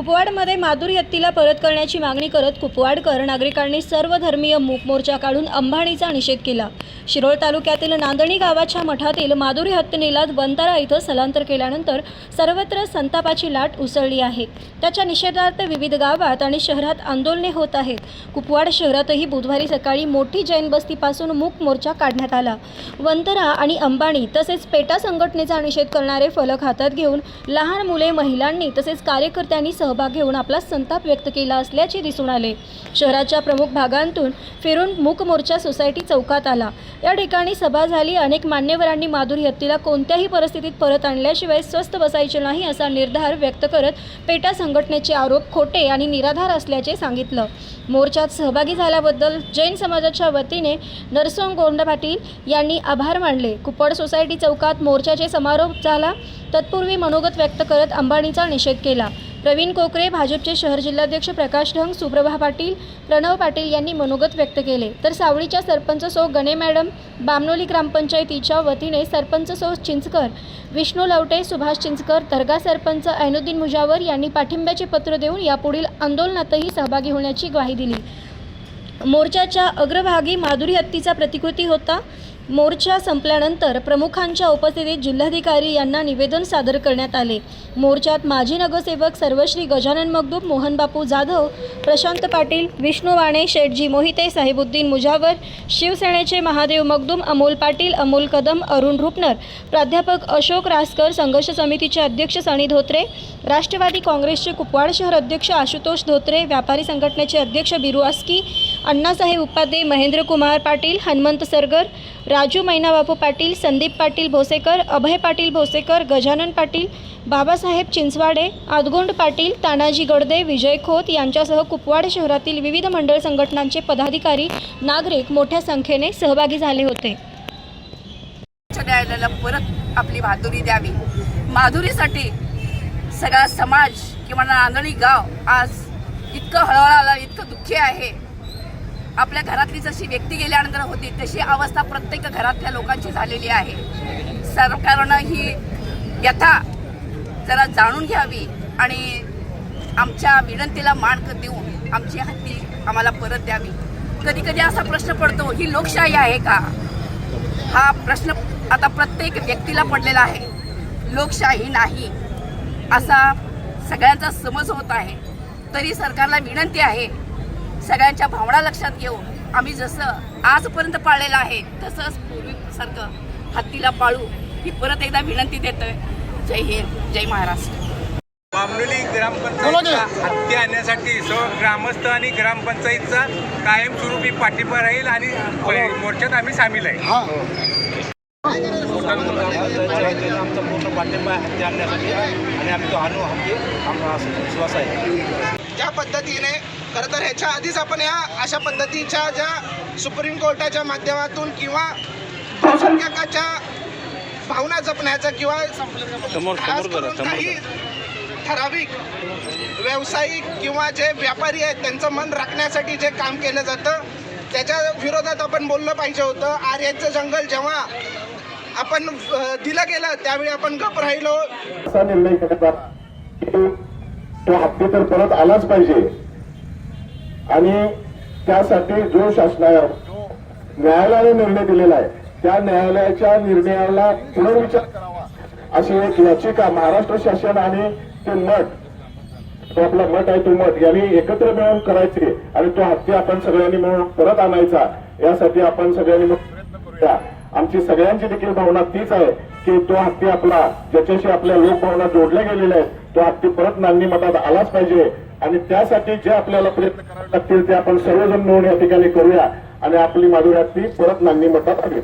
कुपवाडमध्ये माधुरी हत्तीला परत करण्याची मागणी करत कुपवाडकर नागरिकांनी सर्व धर्मीय मूक मोर्चा काढून अंबाणीचा निषेध केला. शिरोळ तालुक्यातील नांदणी गावाच्या मठातील माधुरी हत्तीनीला वंतारा इथं स्थलांतर केल्यानंतर सर्वत्र संतापाची लाट उसळली आहे. त्याच्या निषेधार्थ विविध गावात आणि शहरात आंदोलने होत आहेत. कुपवाड शहरातही बुधवारी सकाळी मोठी जैन बस्तीपासून मूक मोर्चा काढण्यात आला. वंतरा आणि अंबाणी तसेच पेटा संघटनेचा निषेध करणारे फलक हातात घेऊन लहान मुले महिलांनी तसेच कार्यकर्त्यांनी सह सहभाग घेऊन आपला संताप व्यक्त केला असल्याचे दिसून आले. शहराच्या प्रमुख भागांतून फिरून मूक मोर्चा सोसायटी चौकात आला. या ठिकाणी सभा झाली. अनेक मान्यवरांनी माधुरी हत्तीला कोणत्याही परिस्थितीत परत आणल्याशिवाय स्वस्थ बसायचे नाही असा निर्धार व्यक्त करत पेटा संघटनेचे आरोप खोटे आणि निराधार असल्याचे सांगितलं. मोर्चात सहभागी झाल्याबद्दल जैन समाजाच्या वतीने नरसोंग गोंड पाटील यांनी आभार मानले. कुप्पड सोसायटी चौकात मोर्चाचे समारोप झाला. तत्पूर्वी मनोगत व्यक्त करत अंबानीचा निषेध केला. प्रवीण कोकरे भाजपचे शहर जिल्हाध्यक्ष प्रकाश ढंग सुप्रभा पाटील प्रणव पाटील यांनी मनोगत व्यक्त केले. तर सावळीच्या सरपंच सौ गणे मॅडम बामनोली ग्रामपंचायतीच्या वतीने सरपंच सौ चिंचकर विष्णू लवटे सुभाष चिंचकर दर्गा सरपंच ऐनुद्दीन मुजावर यांनी पाठिंब्याचे पत्र देऊन यापुढील आंदोलनातही सहभागी होण्याची ग्वाही दिली. मोर्चाच्या अग्रभागी माधुरी हत्तीचा प्रतिकृती होता. मोर्चा संपल्यानंतर प्रमुखांच्या उपस्थितीत जिल्हाधिकारी यांना निवेदन सादर करण्यात आले. मोर्चात माजी नगरसेवक सर्वश्री गजानन मगदूम मोहनबापू जाधव प्रशांत पाटील विष्णू वाणे शेठजी मोहिते साहिबुद्दीन मुजावर शिवसेनेचे महादेव मगदूम अमोल पाटील अमोल कदम अरुण रुपनर प्राध्यापक अशोक रासकर संघर्ष समितीचे अध्यक्ष सनी धोत्रे राष्ट्रवादी काँग्रेसचे कुपवाड शहर अध्यक्ष आशुतोष धोत्रे व्यापारी संघटनेचे अध्यक्ष बिरुआस्की अण्णासाहेब उपाध्ये महेंद्र कुमार पाटील हनुमंत सरगर राजू मैनाबापू पाटील संदीप पाटील भोसेकर अभय पाटील भोसेकर गजानन पाटील बाबासाहेब चिंचवाडे आदगोंड पाटील तानाजी गडदे विजय खोत यांच्यासह कुपवाड शहरातील विविध मंडळ संघटनांचे पदाधिकारी नागरिक मोठ्या संख्येने सहभागी झाले होते. न्यायालयाला परत आपली माधुरी द्यावी. माधुरीसाठी सगळा समाज किंवा नांदणी गाव आज इतकं हळहळालं इतकं दुःखी आहे. आपल्या घरातली जशी व्यक्ती गेल्यानंतर होती तशी अवस्था प्रत्येक घरातल्या लोकांची झालेली आहे. सरकारनं ही व्यथा जरा जाणून घ्यावी आणि आमच्या विनंतीला मान देऊन आमची हत्ती आम्हाला परत द्यावी. कधी कधी असा प्रश्न पडतो ही लोकशाही आहे का? हा प्रश्न आता प्रत्येक व्यक्तीला पडलेला आहे. लोकशाही नाही असा सगळ्यांचा समज होत आहे. तरी सरकारला विनंती आहे सगळ्यांच्या भावना लक्षात घेऊन आम्ही जसं आजपर्यंत पाळलेलं आहे तसंच पूर्वीसारखं हत्तीला पाळू ही परत एकदा विनंती देतोय. जय हिंद जय महाराष्ट्र. बामनोली ग्रामपंचायतला हत्ती आणण्यासाठी सर्व ग्रामस्थ आणि ग्रामपंचायतचा कायमस्वरूपी पाठिंबा राहील आणि मोर्चात आम्ही सामील आहे. आमचा पूर्ण पाठिंबा आहे हत्ती आणण्यासाठी आणि आम्ही तो आणू हत्ती. विश्वास आहे. त्या पद्धतीने खरं तर ह्याच्या आधीच आपण या अशा पद्धतीच्या ज्या सुप्रीम कोर्टाच्या माध्यमातून किंवा बहुसंख्याकाच्या भावना जपण्याचा किंवा समोर खास समोर करून समोर काही ठराविक व्यावसायिक किंवा जे व्यापारी आहेत त्यांचं मन राखण्यासाठी जे काम केलं जातं त्याच्या विरोधात आपण बोललं पाहिजे होतं. आर्याचं जंगल जेव्हा आपण दिलं गेलं त्यावेळी आपण गप राहिलो. असा निर्णय तो हत्ती तर परत आलाच पाहिजे. आणि त्यासाठी जो शासनावर न्यायालयाने निर्णय दिलेला आहे त्या न्यायालयाच्या निर्णयाला पुनर्विचार करावा अशी एक याचिका महाराष्ट्र शासन आणि ते मठ तो आपला मठ आहे तो मठ यांनी एकत्र मिळून करायचे आणि तो हत्ती आपण सगळ्यांनी मिळून परत आणायचा. यासाठी आपण सगळ्यांनी प्रयत्न करूया. आमची सगळ्यांची देखील भावना तीच आहे की तो हत्ती आपला ज्याच्याशी आपल्या लोकभावना जोडल्या गेलेल्या आहेत तो हत्ती परत नांदी मतात आलाच पाहिजे. आणि त्यासाठी जे आपल्याला प्रयत्न करावे लागतील ते आपण सर्वजण मिळून या ठिकाणी करूया. आणि आपली माधुरी ती परत नांदी मठात आली.